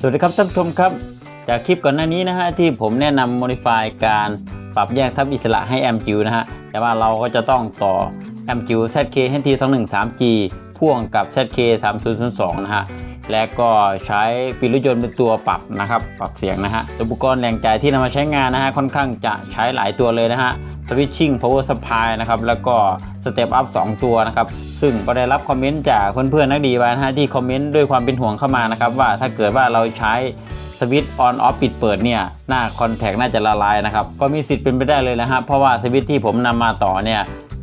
สวัสดีครับท่านผู้ชมครับ จากคลิปก่อนหน้านี้นะฮะที่ผมแนะนำ modify การปรับแยกทับอิสระให้แอมจิวนะฮะแต่ว่าเราก็จะต้องต่อแอมจิว ZK HT 2 1 3 G พ่วงกับ ZK 3 0 0 2นะฮะและก็ใช้ปีรถยนต์เป็นตัวปรับนะครับ ปรับเสียงนะฮะอุปกรณ์แรงจ่ายที่นำมาใช้งานนะฮะค่อนข้างจะใช้หลายตัวเลยนะฮะ switching power supply นะครับแล้วก็ step up 2 ตัวนะครับซึ่งก็ได้รับคอมเมนต์จากเพื่อนๆนักดีไว้นะฮะที่คอมเมนต์ด้วยความเป็นห่วงเข้ามานะครับว่าถ้าเกิดว่าเราใช้สวิตช์ on off ปิดเปิดเนี่ยหน้าคอนแทคน่าจะละลายนะครับก็มีสิทธิ์เป็นไปได้เลยนะฮะเพราะว่าสวิตช์ที่ผมนำมาต่อเนี่ย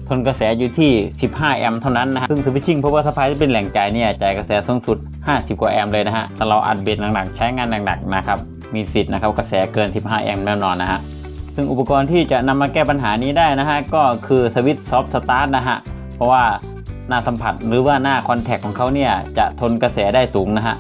ทนกระแสอยู่ที่ 15 แอมป์เท่านั้นนะฮะซึ่งสวิตชิ่งพราะว่าสปายที่เป็นแหล่งจ่ายเนี่ยจ่ายกระแสสูงสุด 50 กว่าแอมป์เลยนะฮะแต่เราอัดเบสหนักๆใช้งานหนักๆนะครับมีสิทธิ์นะครับกระแสเกิน 15 แอมป์แน่นอนนะฮะ ซึ่งอุปกรณ์ที่จะนำมาแก้ปัญหานี้ได้นะฮะ ก็คือสวิตช์ซอฟต์สตาร์ทนะฮะ เพราะว่าหน้าสัมผัสหรือว่าหน้าคอนแทคของเขาเนี่ยจะทนกระแสได้สูงนะฮะ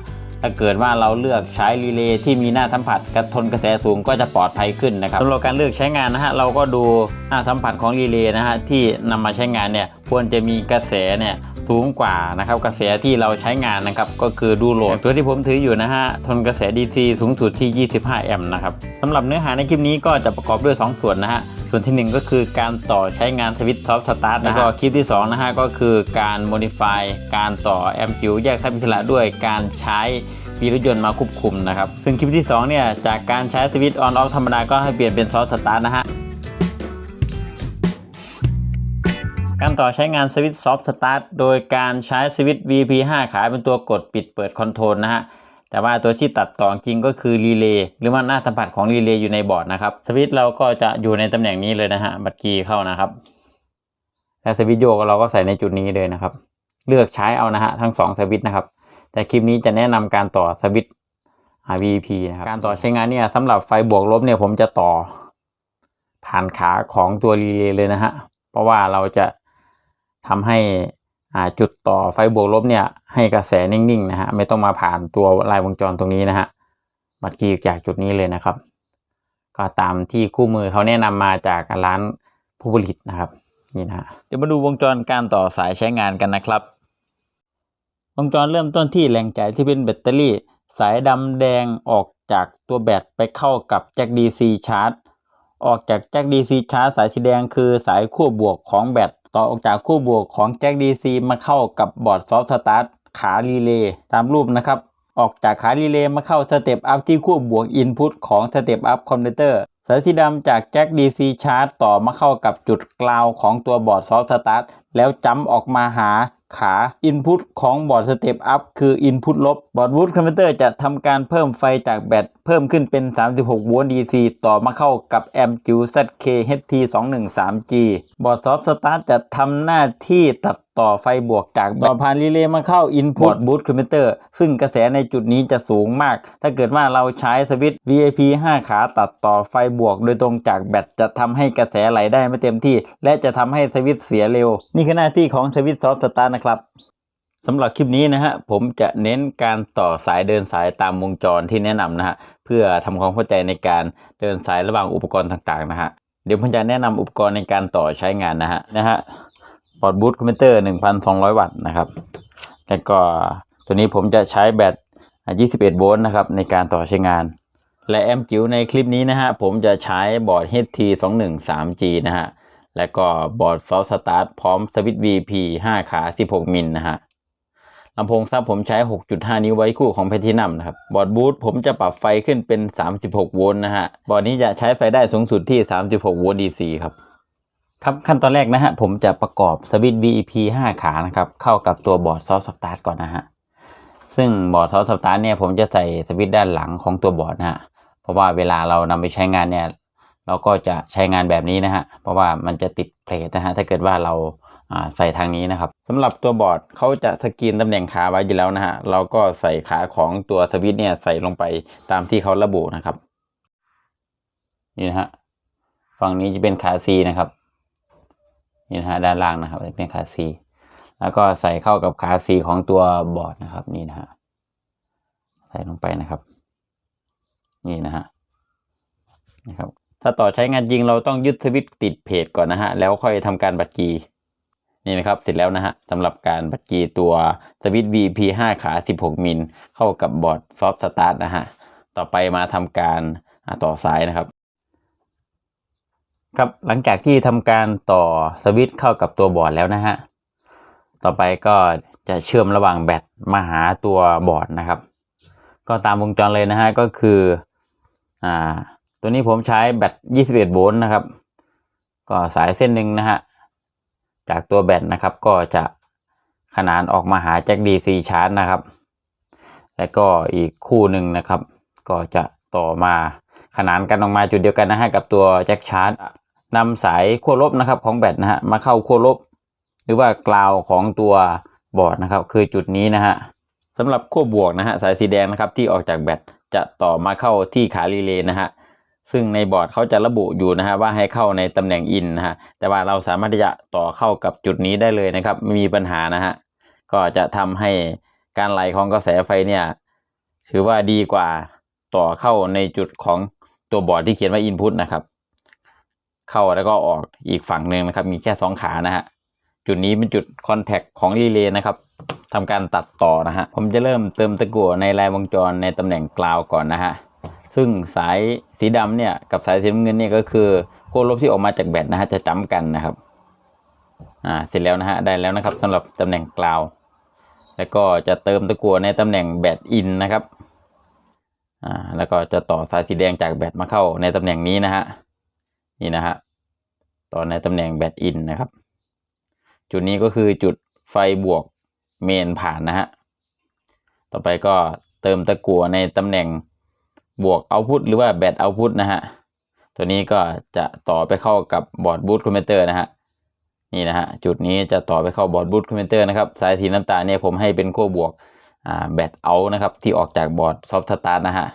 ถ้าเกิดว่าเราเลือกใช้รีเลย์ที่มีหน้าสัมผัสกระทนกระแสสูงก็จะปลอดภัยขึ้นนะครับสำหรับการเลือกใช้งานนะฮะเราก็ดูหน้าสัมผัสของรีเลย์นะฮะที่นำมาใช้งานเนี่ยควรจะมีกระแสเนี่ยสูงกว่านะครับกระแสที่เราใช้งานนะครับก็คือดูโหลดตัวที่ผมถืออยู่นะฮะทนกระแส DC สูงสุดที่ 25 แอมป์นะครับสำหรับเนื้อหาในคลิปนี้ก็จะประกอบด้วย 2 ส่วนนะฮะ ส่วนทีหนึ่1 ก็คือการต่อใช้งานสวิตช์ซอฟต์สตาร์ทแล้วก็คลิปที่ 2 นะฮะ ก็คือการ modify การต่อแอมป์จิวแยกทับอิสระด้วยการใช้ปีรถยนต์มาควบคุมนะครับ ซึ่งคลิปที่ 2 เนี่ย จากการใช้สวิตช์ออนออฟธรรมดาก็ให้เปลี่ยนเป็นซอฟต์สตาร์ทนะฮะการต่อใช้งานสวิตช์ซอฟต์สตาร์ทโดยการใช้สวิตช์ VP 5 ขาเป็นตัวกดปิดเปิดคอนโทรลนะฮะ แต่ว่าตัวที่ตัดต่อจริงก็คือรีเลย์หรือว่าหน้าสัมผัสของรีเลย์อยู่ในบอร์ดนะครับสวิตช์เราก็จะอยู่ในตำแหน่งนี้เลยนะฮะบัตรคีย์เข้านะครับและสวิตช์โยกเราก็ใส่ในจุดนี้เลยนะครับ เลือกใช้เอานะฮะทั้งสองสวิตช์นะครับ แต่คลิปนี้จะแนะนำการต่อสวิตช์ VP นะครับการต่อใช้งานเนี่ยสำหรับไฟบวกลบเนี่ยผมจะต่อผ่านขาของตัวรีเลย์เลยนะฮะเพราะว่าเราจะทำให้ จุดต่อไฟบวกลบเนี่ยให้กระแสนิ่งๆนะฮะไม่ต้องมาผ่านตัวลายวงจรตรงนี้นะฮะบัตรคีย์จากจุดนี้เลยนะครับ ก็ตามที่คู่มือเขาแนะนำมาจากร้านผู้ผลิตนะครับนี่นะเดี๋ยวมาดูวงจรการต่อสายใช้งานกันนะครับ วงจรเริ่มต้นที่แหล่งจ่ายที่เป็นแบตเตอรี่ สายดำแดงออกจากตัวแบตไปเข้ากับแจ็ค DC ชาร์จออกจากแจ็ค DC ชาร์จสายสีแดงคือสายขั้วบวกของแบต ต่อออกจากขั้วบวกของแจ็ค DC มาเข้ากับบอร์ดซอฟต์สตาร์ทขารีเลย์ตามรูปนะครับ ออกจากขารีเลย์มาเข้าสเต็ปอัพที่ขั้วบวกอินพุตของสเต็ปอัพคอมพิวเตอร์สายสีดำจากแจ็ค DC ชาร์จต่อมาเข้ากับจุดกลาวของตัวบอร์ดซอฟต์สตาร์ทแล้วจัมป์ออกมาหาขา Input ของบอร์ดสเต็ปอัพคือ Input ลบบอร์ดวูดคอมพิวเตอร์จะทำการเพิ่มไฟจากแบต เพิ่มขึ้นเป็น 36 โวลต์ DC ต่อมาเข้ากับแอมจิว ZK HT 213G บอร์ดซอฟต์สตาร์ทจะทำหน้าที่ตัดต่อไฟบวกจากต่อผ่านรีเลย์มาเข้า Input บูตคอมพิวเตอร์ซึ่งกระแสในจุดนี้จะสูงมาก ถ้าเกิดว่าเราใช้สวิตช์ VAP 5 ขาตัดต่อไฟบวก โดยตรงจากแบตจะทำให้กระแสไหลได้ไม่เต็มที่ และจะทำให้สวิตช์เสียเร็ว นี่คือหน้าที่ของสวิตช์ซอฟต์สตาร์ทนะครับสำหรับคลิปนี้นะฮะผมจะเน้นการต่อสายเดินสายตามวงจรที่แนะนำนะฮะ เพื่อทำความเข้าใจในการเดินสายระหว่างอุปกรณ์ต่างๆนะฮะเดี๋ยวผมจะแนะนำอุปกรณ์ในการต่อใช้งานนะฮะนะฮะปอดบูทคอมพิวเตอร์ 1,200 วัตต์นะครับแล้วก็ตัวนี้ผมจะใช้แบตอ่า21 โวลต์นะครับในการต่อใช้งาน และแอมป์จิ๋วในคลิปนี้นะฮะผมจะใช้บอร์ด HT 213G นะฮะและก็บอร์ดซอฟต์สตาร์ทพร้อมสวิตช์ VP 5 ขา 16 มิลนะฮะ ลำโพงซับผมใช้ 6.5 นิ้วไว้คู่ของแพทินัมนะครับ บอร์ดบูทผมจะปรับไฟขึ้นเป็น 36 โวลต์นะฮะ บอร์ดนี้จะใช้ไฟได้สูงสุดที่ 36 โวลต์ DC ครับ ครับขั้นตอนแรกนะฮะ ผมจะประกอบสวิตช์ VP 5 ขานะครับ เข้ากับตัวบอร์ดซอฟต์สตาร์ทก่อนนะฮะ ซึ่งบอร์ดซอฟต์สตาร์ทเนี่ยผมจะใส่สวิตช์ด้านหลังของตัวบอร์ดนะฮะ เพราะว่าเวลาเรานำไปใช้งานเนี่ยเราก็จะใช้งานแบบนี้นะฮะ เพราะว่ามันจะติดเพลทนะฮะ ถ้าเกิดว่าเรา ใส่ทางนี้นะครับสำหรับตัวบอร์ดเขาจะสกรีนตำแหน่งขาไว้อยู่แล้วนะฮะเราก็ใส่ขาของตัวสวิตช์เนี่ยใส่ลงไปตามที่เขาระบุนะครับนี่นะฮะฝั่งนี้จะเป็นขา C นะครับนี่นะฮะด้านล่างนะครับจะเป็นขา C แล้วก็ใส่เข้ากับขา C ของตัวบอร์ดนะครับนี่นะฮะใส่ลงไปนะครับ นี่นะฮะนะครับถ้าต่อใช้งานจริงเราต้องยึดสวิตช์ติดเพจก่อนนะฮะแล้วค่อยทำการบัดจี นี่นะครับเสร็จแล้วนะฮะสำหรับการบัดกีตัวสวิตช์ VP 5 ขา 16 มิล เข้ากับบอร์ดซอฟต์สตาร์ทนะฮะต่อไปมาทำการต่อสายนะครับครับหลังจากที่ทำการต่อสวิตช์เข้ากับตัวบอร์ดแล้วนะฮะต่อไปก็จะเชื่อมระหว่างแบตมาหาตัวบอร์ดนะครับ ก็ตามวงจรเลยนะฮะก็คืออ่าตัวนี้ผมใช้แบต21โวลต์นะครับ ก็สายเส้นหนึ่งนะฮะ จากตัวแบตนะครับ ก็จะขนานออกมาหาแจ็ค DC ชาร์จนะครับ แล้วก็อีกคู่หนึ่งนะครับ ก็จะต่อมาขนานกันออกมาจุดเดียวกันนะฮะกับตัวแจ็คชาร์จนำสายขั้วลบนะครับของแบตนะฮะมาเข้าขั้วลบ หรือว่ากราวของตัวบอร์ดนะครับ คือจุดนี้นะฮะสำหรับขั้วบวกนะฮะสายสีแดงนะครับที่ออกจากแบตจะต่อมาเข้าที่ขารีเลย์นะฮะ ซึ่งในบอร์ดเขาจะระบุอยู่นะฮะว่าให้เข้าในตำแหน่งอินนะฮะแต่ว่าเราสามารถที่จะต่อเข้ากับจุดนี้ได้เลยนะครับไม่มีปัญหานะฮะก็จะทำให้การไหลของกระแสไฟเนี่ยถือว่าดีกว่าต่อเข้าในจุดของตัวบอร์ดที่เขียนว่า input นะครับ เข้าแล้วก็ออกอีกฝั่งหนึ่งนะครับ มีแค่สองขานะฮะจุดนี้เป็นจุดคอนแทคของรีเลย์นะครับทำการตัดต่อนะฮะผมจะเริ่มเติมตะกั่วในลายวงจรในตำแหน่งกราวก่อนนะฮะ ซึ่งสายสีดำเนี่ยกับสายสีน้ำเงินเนี่ยก็คือขั้วลบที่ออกมาจากแบตนะฮะจะจ้ำกันนะครับอ่าเสร็จแล้วนะฮะได้แล้วนะครับสำหรับตำแหน่งกราว แล้วก็จะเติมตะกั่วในตำแหน่งแบตอินนะครับอ่าแล้วก็จะต่อสายสีแดงจากแบตมาเข้าในตำแหน่งนี้นะฮะนี่นะฮะต่อในตำแหน่งแบตอินนะครับ จุดนี้ก็คือจุดไฟบวกเมนผ่านนะฮะต่อไปก็เติมตะกั่วในตำแหน่ง บวกเอาพุทหรือว่าแบตเอาพุทนะฮะ ตัวนี้ก็จะต่อไปเข้ากับบอร์ดบูตคอมเพนเตอร์นะฮะ นี่นะฮะ จุดนี้จะต่อไปเข้าบอร์ดบูตคอมเพนเตอร์นะครับ สายสีน้ำตาลเนี่ยผมให้เป็นขั้วบวกอ่าแบตเอานะครับ ที่ออกจากบอร์ดซอฟต์สตาร์นะฮะ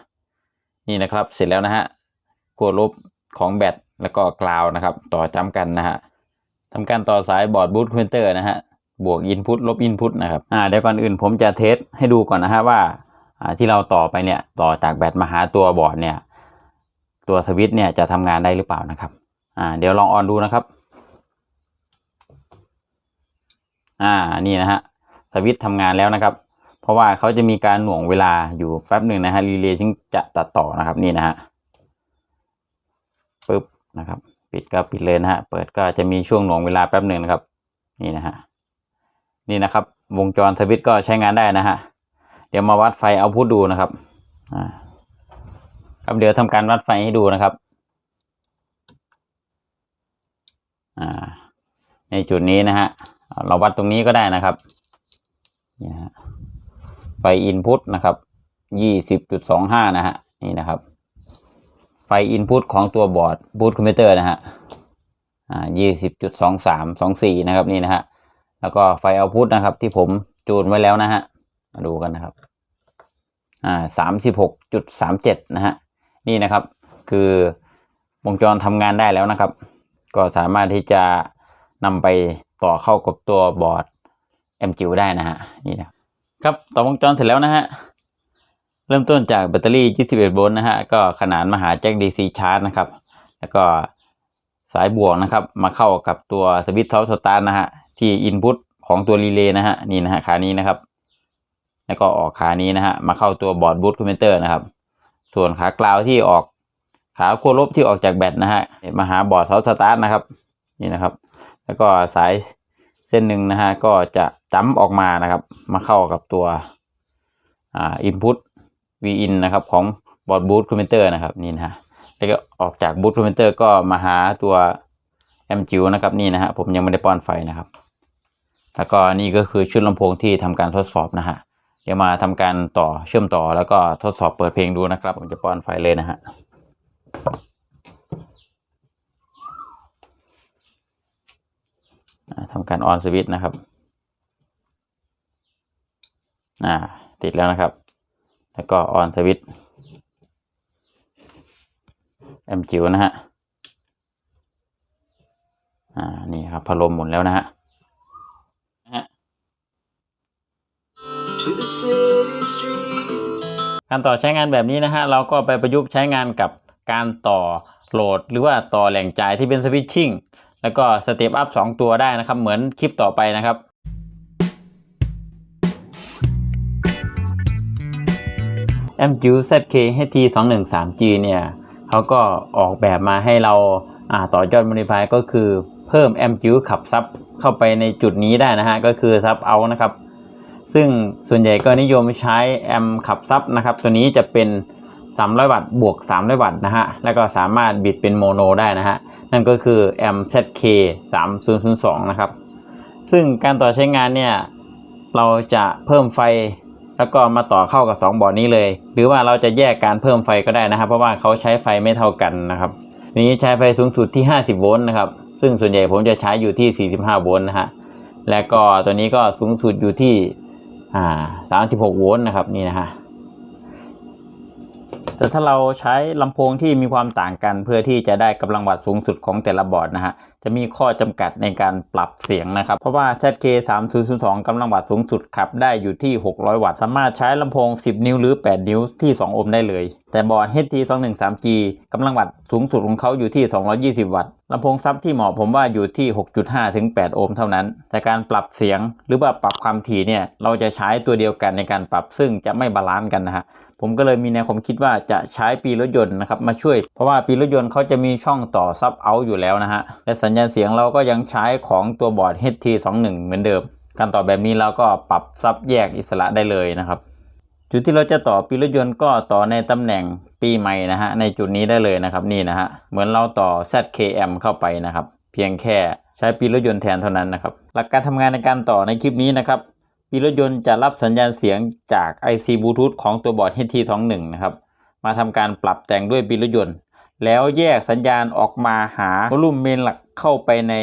นี่นะครับ เสร็จแล้วนะฮะขั้วลบของแบตแล้วก็กราวนะครับ ต่อจ้ำกันนะฮะทำการต่อสายบอร์ดบูตคอมเพนเตอร์นะฮะ บวกอินพุตลบอินพุตนะครับ อ่า เดี๋ยวก่อนอื่นผมจะเทสให้ดูก่อนนะฮะว่า ที่เราต่อไปเนี่ยต่อจากแบตมาหาตัวบอร์ดเนี่ยตัวสวิตช์เนี่ยจะทำงานได้หรือเปล่านะครับอ่าเดี๋ยวลองออนดูนะครับอ่านี่นะฮะสวิตช์ทำงานแล้วนะครับ เพราะว่าเขาจะมีการหน่วงเวลาอยู่แป๊บหนึ่งนะฮะรีเลย์จึงจะตัดต่อนะครับนี่นะฮะปึ๊บนะครับ ปิดก็ปิดเลยนะฮะเปิดก็จะมีช่วงหน่วงเวลาแป๊บหนึ่งนะครับ นี่นะฮะนี่นะครับ วงจรสวิตช์ก็ใช้งานได้นะฮะ เดี๋ยวมาวัดไฟเอาพุทดูนะครับอ่าครับเดี๋ยวทำการวัดไฟให้ดูนะครับอ่าในจุดนี้นะฮะเราวัดตรงนี้ก็ได้นะครับนี่ฮะไฟอินพุตนะครับยี่สิบจุดสองห้านะฮะนี่นะครับ ไฟอินพุตของตัวบอร์ดบูตคอมพิวเตอร์นะฮะอ่ายี่สิบจุดสองสามสองสี่นะครับนี่นะฮะแล้วก็ไฟเอาพุตนะครับที่ผมจูนไว้แล้วนะฮะ มาดูกันนะครับอ่าสามสิบหกจุดสามเจ็ดนะฮะนี่นะครับคือวงจรทำงานได้แล้วนะครับ ก็สามารถที่จะนำไปต่อเข้ากับตัวบอร์ด MGU ได้นะฮะนี่นะครับต่อวงจรเสร็จแล้วนะฮะเริ่มต้นจากแบตเตอรี่ 21 โวลต์นะฮะก็ขนานมาหาแจ็ค DC ชาร์จนะครับ แล้วก็สายบวกนะครับ มาเข้ากับตัวสวิตช์ซอฟต์สตาร์นะฮะที่อินพุตของตัวรีเลย์นะฮะนี่นะฮะขานี้นะครับ แล้วก็ออกขานี้นะฮะมาเข้าตัวบอร์ดบูตคอมเพนเตอร์นะครับ ส่วนขากราวที่ออกขาขั้วลบที่ออกจากแบตนะฮะมาหาบอร์ดเซาสตาร์ทนะครับนี่นะครับ แล้วก็สายเส้นหนึ่งนะฮะก็จะจ้ำออกมานะครับ มาเข้ากับตัวอ่า input vin นะครับของบอร์ดบูตคอมเพนเตอร์นะครับนี่นะฮะแล้วก็ออกจากบูตคอมเพนเตอร์ก็มาหาตัว MGU นะครับนี่นะฮะผมยังไม่ได้ป้อนไฟนะครับ แล้วก็นี่ก็คือชุดลำโพงที่ทำการทดสอบนะฮะ ดี๋ยวมาทำการต่อเชื่อมต่อแล้วก็ทดสอบเปิดเพลงดูนะครับ ผมจะป้อนไฟเลยนะฮะทำการออนสวิตช์นะครับ อ่า ติดแล้วนะครับ แล้วก็ออนสวิตช์แอมจิวนะฮะ อ่า นี่ครับพัดลมหมุนแล้วนะฮะ to the city streets. การต่อใช้งานแบบนี้นะฮะเราก็ไปประยุกต์ใช้งานกับการต่อโหลด หรือว่าต่อแหล่งจ่ายที่เป็นสวิตชิ่งแล้วก็สเตปอัพ2ตัวได้นะครับ เหมือนคลิปต่อไปนะครับ m q ZK HT 2 1 3 G เนี่ยเขาก็ออกแบบมาให้เราาต่อยอด Modify ก็คือเพิ่ม m q ขับซับเข้าไปในจุดนี้ได้นะฮะ ก็คือซับเอานะครับ ซึ่งส่วนใหญ่ก็นิยมใช้แอมขับซับนะครับ ตัวนี้จะเป็น 300 วัตต์บวก 300 วัตต์นะฮะ แล้วก็สามารถบิดเป็นโมโนได้นะฮะ นั่นก็คือแอม ZK 3002 นะครับ ซึ่งการต่อใช้งานเนี่ย เราจะเพิ่มไฟแล้วก็มาต่อเข้ากับ 2 บอร์ดนี้เลย หรือว่าเราจะแยกการเพิ่มไฟก็ได้นะครับ เพราะว่าเขาใช้ไฟไม่เท่ากันนะครับนนี้ใช้ไฟสูงสุดที่ 50 โวลต์นะครับ ซึ่งส่วนใหญ่ผมจะใช้อยู่ที่ 45 โวลต์นะฮะ และก็ตัวนี้ก็สูงสุดอยู่ที่ อ่าสามสิบหกโวลต์นะครับนี่นะฮะ แต่ถ้าเราใช้ลำโพงที่มีความต่างกัน เพื่อที่จะได้กำลังวัตต์สูงสุดของแต่ละบอร์ดนะฮะจะมีข้อจำกัดในการปรับเสียงนะครับ เพราะว่า ZK 3002กำลังวัตต์สูงสุดขับได้อยู่ที่ 600 วัตต์ สามารถใช้ลำโพง 10 นิ้วหรือ 8 นิ้วที่ 2 โอห์มได้เลย แต่บอร์ด HT 213G กำลังวัตต์สูงสุดของเขาอยู่ที่ 220 วัตต์ลำโพงซับที่เหมาะผมว่าอยู่ที่ 6.5 ถึง 8 โอห์มเท่านั้น แต่การปรับเสียงหรือว่าปรับความถี่เนี่ยเราจะใช้ตัวเดียวกันในการปรับซึ่งจะไม่บาลานซ์กันนะฮะ ผมก็เลยมีแนวความคิดว่าจะใช้ปีรถยนต์นะครับมาช่วย เพราะว่าปีรถยนต์เขาจะมีช่องต่อซับเอาอยู่แล้วนะฮะและสัญญาณเสียงเราก็ยังใช้ของตัวบอร์ด HT21 เหมือนเดิม การต่อแบบนี้เราก็ปรับซับแยกอิสระได้เลยนะครับ จุดที่เราจะต่อปีรถยนต์ก็ต่อในตำแหน่งปีใหม่นะฮะในจุดนี้ได้เลยนะครับนี่นะฮะเหมือนเราต่อ ZKM เข้าไปนะครับ เพียงแค่ใช้ปีรถยนต์แทนเท่านั้นนะครับหลักการทำงานในการต่อในคลิปนี้นะครับ ปีรถยนต์จะรับสัญญาณเสียงจาก IC Bluetooth ของตัวบอร์ด HT21 นะครับ มาทำการปรับแต่งด้วยปีรถยนต์ แล้วแยกสัญญาณออกมาหาวอลุ่มเมนหลักเข้าไปใน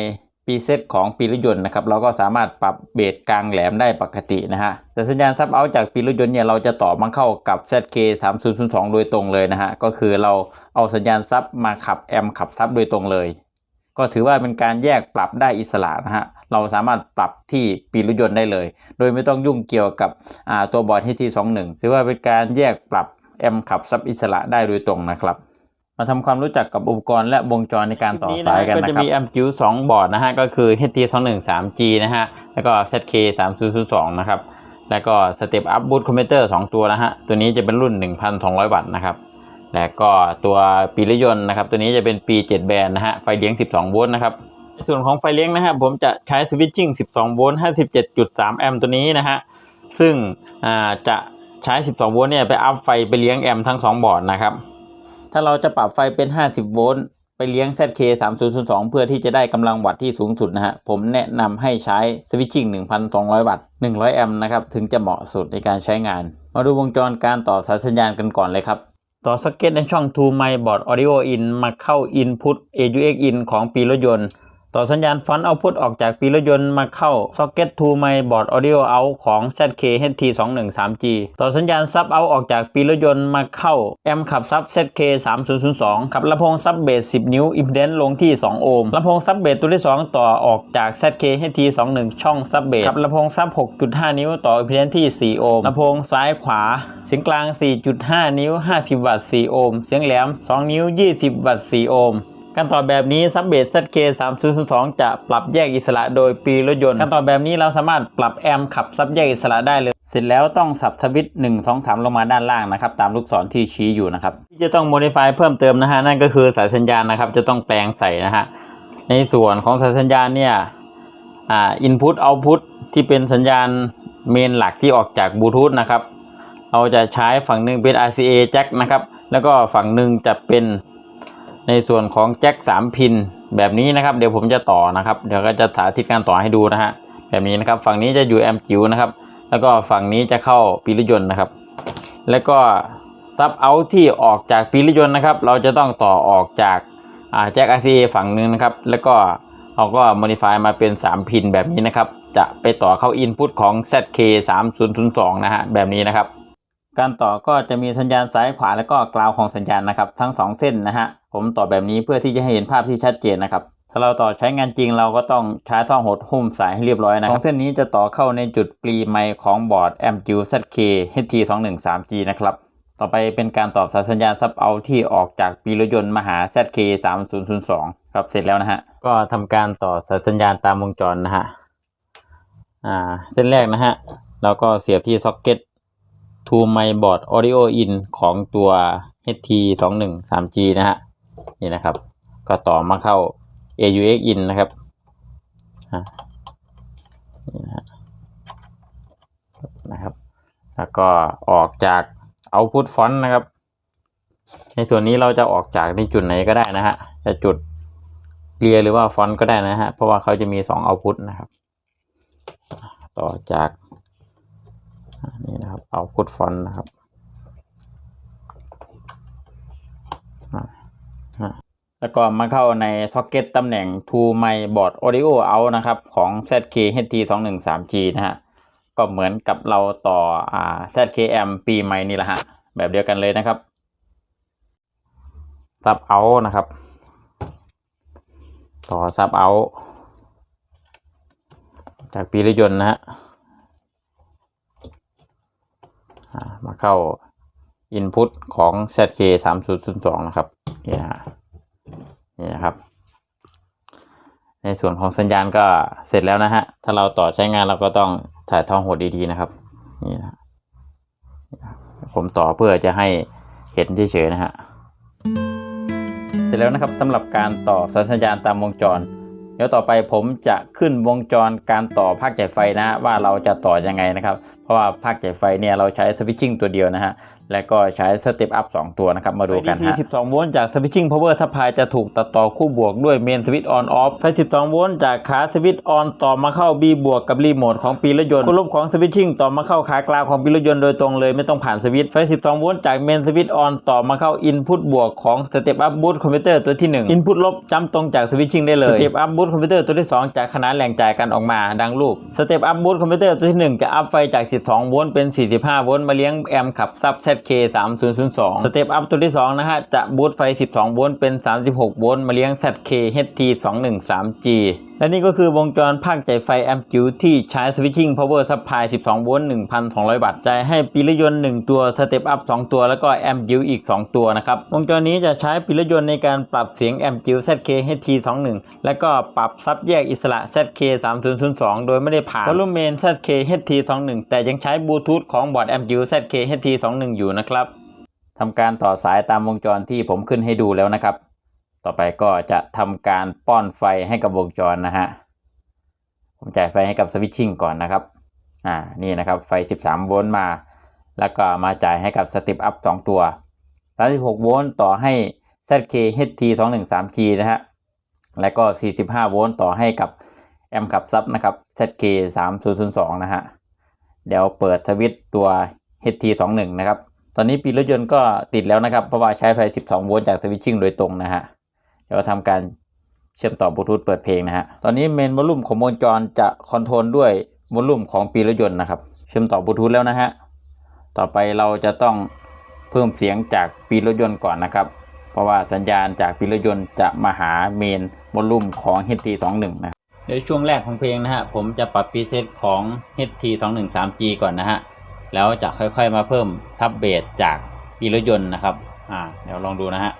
ปีเซตของปีรถยนต์นะครับ เราก็สามารถปรับเบสกลางแหลมได้ปกตินะฮะ แต่สัญญาณซับเอาจากปีรถยนต์เนี่ยเราจะต่อมาเข้ากับ ZK 3002โดยตรงเลยนะฮะ ก็คือเราเอาสัญญาณซับมาขับแอมขับซับโดยตรงเลย ก็ถือว่าเป็นการแยกปรับได้อิสระนะฮะเราสามารถปรับที่ปีรถยนต์ได้เลย โดยไม่ต้องยุ่งเกี่ยวกับอ่าตัวบอร์ด HT21 ถือว่าเป็นการแยกปรับแอมขับซับอิสระได้โดยตรงนะครับมาทำความรู้จักกับอุปกรณ์และวงจรในการต่อสายกันนะครับ ก็จะมีแอมจิว2บอร์ดนะฮะ ก็คือ HT213G นะฮะ แล้วก็ ZK3002 นะครับ แล้วก็สเต็ปอัพบูทคอมเพเตอร์2ตัวนะฮะ ตัวนี้จะเป็นรุ่น 1,200 วัตต์นะครับ แล้วก็ตัวปีรถยนต์นะครับ ตัวนี้จะเป็นปี 7 แบนนะฮะ ไฟเลี้ยง 12 โวลต์นะครับในส่วนของไฟเลี้ยงนะฮะผมจะใช้สวิตชิ่ง 12 โวลต์ 57.3 แอมป์ตัวนี้นะฮะ ซึ่งจะใช้ 12 โวลต์เนี่ยไปอัพไฟไปเลี้ยงแอมป์ทั้ง 2 บอร์ดนะครับ ถ้าเราจะปรับไฟเป็น 50 โวลต์ไปเลี้ยง ZK 3002 เพื่อที่จะได้กำลังวัตต์ที่สูงสุดนะฮะ ผมแนะนำให้ใช้สวิตชิ่ง 1,200 วัตต์ 100 แอมป์นะครับ ถึงจะเหมาะสุดในการใช้งาน มาดูวงจรการต่อสายสัญญาณกันก่อนเลยครับ ต่อซ็อกเก็ตในช่อง To My Board Audio In มาเข้า Input AUX In ของปีรถยนต์ ต่อสัญญาณฟอนต์เอาพุตออกจากปีรถยนต์มาเข้า Socket to My Board Audio Out ของ ZK HT213G ต่อสัญญาณซับเอาออกจากปีรถยนต์มาเข้าแอมขับซับ ZK 3002 ขับลำโพงซับเบส 10 นิ้วอิมเพดนลงที่ 2 โอห์มลำโพงซับเบสตัวที่ 2 ต่อออกจาก ZK HT21 ช่องซับเบสขับลำโพงซับ 6.5 นิ้วต่ออิมเพดนที่ 4 โอห์มลำโพงซ้ายขวา เสียงกลาง 4.5 นิ้ว 50 วัตต์ 4 โอห์มเสียงแหลม 2 นิ้ว 20 วัตต์ 4 โอห์ม การต่อแบบนี้ซับเบส ZK 3002จะปรับแยกอิสระโดยปีรถยนต์ การต่อแบบนี้เราสามารถปรับแอมป์ขับซับแยกอิสระได้เลย เสร็จแล้วต้องสับสวิตช์1 2 3 ลงมาด้านล่างนะครับ ตามลูกศรที่ชี้อยู่นะครับ ที่จะต้องโมดิฟายเพิ่มเติมนะฮะ นั่นก็คือสายสัญญาณนะครับ จะต้องแปลงใส่นะฮะ ในส่วนของสายสัญญาณเนี่ย อ่า input output ที่เป็นสัญญาณเมนหลักที่ออกจากบลูทูธนะครับ เราจะใช้ฝั่งหนึ่งเป็น RCA jack นะครับ แล้วก็ฝั่งหนึ่งจะเป็น ในส่วนของแจ็ค3พินแบบนี้นะครับ เดี๋ยวผมจะต่อนะครับ เดี๋ยวก็จะสาธิตการต่อให้ดูนะฮะแบบนี้นะครับ ฝั่งนี้จะอยู่แอมจิ๋วนะครับ แล้วก็ฝั่งนี้จะเข้าปีรยนต์นะครับ แล้วก็ซับเอาที่ออกจากปีรยนต์นะครับ เราจะต้องต่อออกจากอ่าแจ็ค RCA ฝั่งหนึ่งนะครับ แล้วก็เราก็ modify มาเป็น 3 พินแบบนี้นะครับ จะไปต่อเข้า input ของ ZK 3002นะฮะแบบนี้นะครับ การต่อก็จะมีสัญญาณซ้ายขวาแล้วก็กราวของสัญญาณนะครับ ทั้ง 2 เส้นนะฮะผมต่อแบบนี้เพื่อที่จะให้เห็นภาพที่ชัดเจนนะครับถ้าเราต่อใช้งานจริงเราก็ต้องใช้ท่อหดหุ้มสายให้เรียบร้อยนะสองเส้นนี้จะต่อเข้าในจุดปลีไมของบอร์ด m p จิ ZK HT213G นะครับต่อไปเป็นการตอบสายสัญญาณซับเอาที่ออกจากปีรถยนต์มาหา ZK 3 0 0 2ครับเสร็จแล้วนะฮะก็ทำการต่อสายสัญญาณตามวงจรนะฮะอ่าเส้นแรกนะฮะแล้วก็เสียบที่ซ็อกเก็ต to my board audio in ของตัว HT 2 1 3 G นะฮะ นี่นะครับ ก็ต่อมาเข้า AUX in นะครับนะครับ แล้วก็ออกจาก output font นะครับ ในส่วนนี้เราจะออกจากในจุดไหนก็ได้นะฮะ จะจุดเรียหรือว่าฟอนต์ก็ได้นะฮะ เพราะว่าเขาจะมีสอง output นะครับ ต่อจาก นี่นะครับ output font นะครับแล้วก็มาเข้าใน socket ตำแหน่ง to my board audio out นะครับ ของ ZK HT 2 1 3 G นะฮะ ก็เหมือนกับเราต่ออ่า ZKM ปีใหม่นี่แหละฮะ แบบเดียวกันเลยนะครับซับเอานะครับ ต่อซับเอา จากปีรถยนต์นะฮะอ่า มาเข้า Input ของ ZK 3 0 0 2นะครับนี่นะนี่นะครับ ในส่วนของสัญญาณก็เสร็จแล้วนะฮะ ถ้าเราต่อใช้งานเราก็ต้องถ่ายทองหดดีๆนะครับ นี่นะผมต่อเพื่อจะให้เห็นเฉยๆนะฮะ เสร็จแล้วนะครับสำหรับการต่อสัญญาณตามวงจร เดี๋ยวต่อไปผมจะขึ้นวงจรการต่อภาคจ่ายไฟนะฮะว่าเราจะต่อยังไงนะครับ เพราะว่าภาคจ่ายไฟเนี่ยเราใช้สวิตชิ่งตัวเดียวนะฮะ และก็ใช้สเต็ปอัพ2ตัวนะครับ มาดูกันฮะ12 โวลต์จากสวิตชิ่งพาวเวอร์ซัพพลายจะถูกตัดต่อคู่บวกด้วยเมนสวิตออนออฟไฟ 12 โวลต์จากขาสวิตออนต่อมาเข้า B บวกกับรีโมทของปีรถยนต์คู่ลบของสวิตชิ่งต่อมาเข้าขากลางของปีรถยนต์โดยตรงเลยไม่ต้องผ่านสวิตช์ไฟ 12 โวลต์จากเมนสวิตออนต่อมาเข้าอินพุตบวกของสเต็ปอัพบูตคอมพิวเตอร์ตัวที่1อินพุตลบจำตรงจากสวิตชิ่งได้เลยสเต็ปอัพบูตคอมพิวเตอร์ตัวที่ 2 จากขนานแหล่งจ่ายกันออกมาดังรูปสเต็ปอัพบูตคอมพิวเตอร์ตัวที่ 1 จะอัพไฟจาก12โวลต์เป็น 45 โวลต์มาเลี้ยงแอมป์ขับซับ ZK 3002 สเต็ปอัพตัวที่ 2 นะฮะ จะบูตไฟ 12 โวลต์เป็น 36 โวลต์มาเลี้ยง ZK HT 213G และนี่ก็คือวงจรภาคจ่ายไฟแอมป์จิ๋วที่ใช้สวิตชิ่งพาวเวอร์ซัพพลาย12 โวลต์ 1,200 วัตต์จ่ายให้ปีรยนต์ 1 ตัวสเต็ปอัพ 2 ตัว แล้วก็แอมป์จิ๋วอีก 2 ตัวนะครับ วงจรนี้จะใช้ปีรยนต์ในการปรับเสียงแอมป์จิ๋ว ZK HT 21 และก็ปรับซับแยกอิสระ ZK 3002โดยไม่ได้ผ่านวอลลุ่มเมน ZK HT 21 แต่ยังใช้บลูทูธของบอร์ดแอมป์จิ๋ว ZK HT 21 อยู่นะครับทำการต่อสายตามวงจรที่ผมขึ้นให้ดูแล้วนะครับ ต่อไปก็จะทำการป้อนไฟให้กับวงจรนะฮะ ผมจ่ายไฟให้กับสวิตชิ่งก่อนนะครับ อ่า นี่นะครับไฟ 13 โวลต์มา แล้วก็มาจ่ายให้กับสเต็ปอัพ2ตัว36โวลต์ต่อให้ ZK HT 213G นะฮะ แล้วก็ 45 โวลต์ต่อให้กับแอมขับซับนะครับ ZK 3002นะฮะ เดี๋ยวเปิดสวิตตัว HT 21 นะครับ ตอนนี้ปีรถยนต์ก็ติดแล้วนะครับ เพราะว่าใช้ไฟ 12 โวลต์จากสวิตชิ่งโดยตรงนะฮะ เดี๋ยวทำการเชื่อมต่อบลูทูธเปิดเพลงนะฮะ ตอนนี้เมนวอลลุ่มของวงจรจะคอนโทรลด้วยวอลลุ่มของปีรถยนต์นะครับ เชื่อมต่อบลูทูธแล้วนะฮะ ต่อไปเราจะต้องเพิ่มเสียงจากปีรถยนต์ก่อนนะครับ เพราะว่าสัญญาณจากปีรถยนต์จะมาหาเมนวอลลุ่มของ HT21 นะในช่วงแรกของเพลงนะฮะ ผมจะปรับ preset ของ HT213G ก่อนนะฮะ แล้วจะค่อยๆมาเพิ่มซับเบสจากปีรถยนต์นะครับ อ่า เดี๋ยวลองดูนะฮะ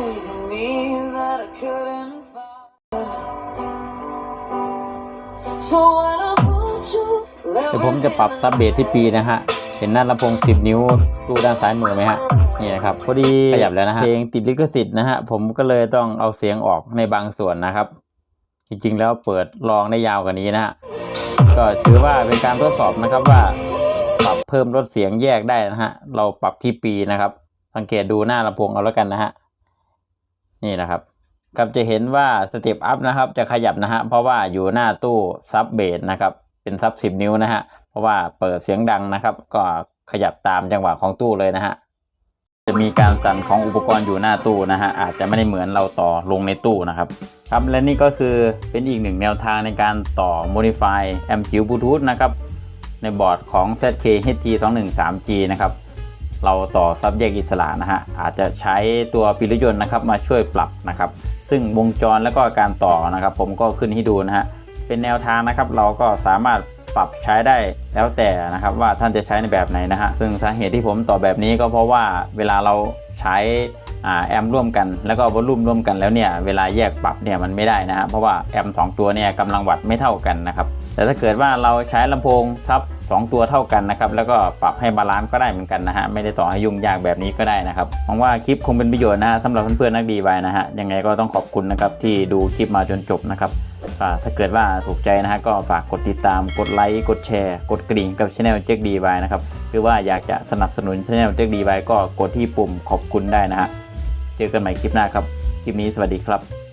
Found the light in me that I couldn't find. So when I put you เดี๋ยวผมจะปรับซับเบสที่ปีนะฮะ เห็นหน้าลำโพง 10 นิ้วตู้ด้านซ้ายมือไหมฮะ นี่นะครับ พอดีขยับแล้วนะฮะ เพลงติดลิขสิทธิ์นะฮะ ผมก็เลยต้องเอาเสียงออกในบางส่วนนะครับ จริงๆ แล้วเปิดลองได้ยาวกว่านี้นะฮะ ก็ถือว่าเป็นการทดสอบนะครับว่า ปรับเพิ่มลดเสียงแยกได้นะฮะ เราปรับที่ปีนะครับ สังเกตดูหน้าลำโพงเอาแล้วกันนะฮะ นี่นะครับครับจะเห็นว่าสเต็ปอัพนะครับจะขยับนะฮะเพราะว่าอยู่หน้าตู้ซับเบสนะครับเป็นซับสิบนิ้วนะฮะเพราะว่าเปิดเสียงดังนะครับ ก็ขยับตามจังหวะของตู้เลยนะฮะจะมีการสั่นของอุปกรณ์อยู่หน้าตู้นะฮะอาจจะไม่ได้เหมือนเราต่อลงในตู้นะครับครับและนี่ก็คือเป็นอีกหนึ่งแนวทางในการต่อ modify แอม q ิวบลูทูธนะครับในบอร์ดของ ZK HT 2 1 3 G นะครับ เราต่อซับแยกอิสระนะฮะอาจจะใช้ตัวปีรยนต์นะครับมาช่วยปรับนะครับ ซึ่งวงจรแล้วก็การต่อนะครับ ผมก็ขึ้นให้ดูนะฮะเป็นแนวทางนะครับ เราก็สามารถปรับใช้ได้แล้วแต่นะครับว่าท่านจะใช้ในแบบไหนนะฮะซึ่งสาเหตุที่ผมต่อแบบนี้ก็เพราะว่าเวลาเราใช้อ่าแอมร่วมกันแล้วก็วอลลุ่มร่วมกันแล้วเนี่ยเวลาแยกปรับเนี่ยมันไม่ได้นะฮะเพราะว่าแอมสองตัวเนี่ยกำลังวัดไม่เท่ากันนะครับแต่ถ้าเกิดว่าเราใช้ลำโพงซับ 2 ตัวเท่ากันนะครับแล้วก็ปรับให้บาลานซ์ก็ได้เหมือนกันนะฮะไม่ได้ต่อให้ยุ่งยากแบบนี้ก็ได้นะครับหวังว่าคลิปคงเป็นประโยชน์นะฮะสำหรับเพื่อนๆนักดีไว้นะฮะยังไงก็ต้องขอบคุณนะครับที่ดูคลิปมาจนจบนะครับถ้าเกิดว่าถูกใจนะฮะก็ฝากกดติดตามกดไลค์กดแชร์ กดกระดิ่งกับช anel เจ๊กดีไว้นะครับหรือว่าอยากจะสนับสนุนช anel เจ๊กดีไว้ก็กดที่ปุ่มขอบคุณได้นะฮะเจอกันใหม่คลิปหน้าครับคลิปนี้สวัสดีครับ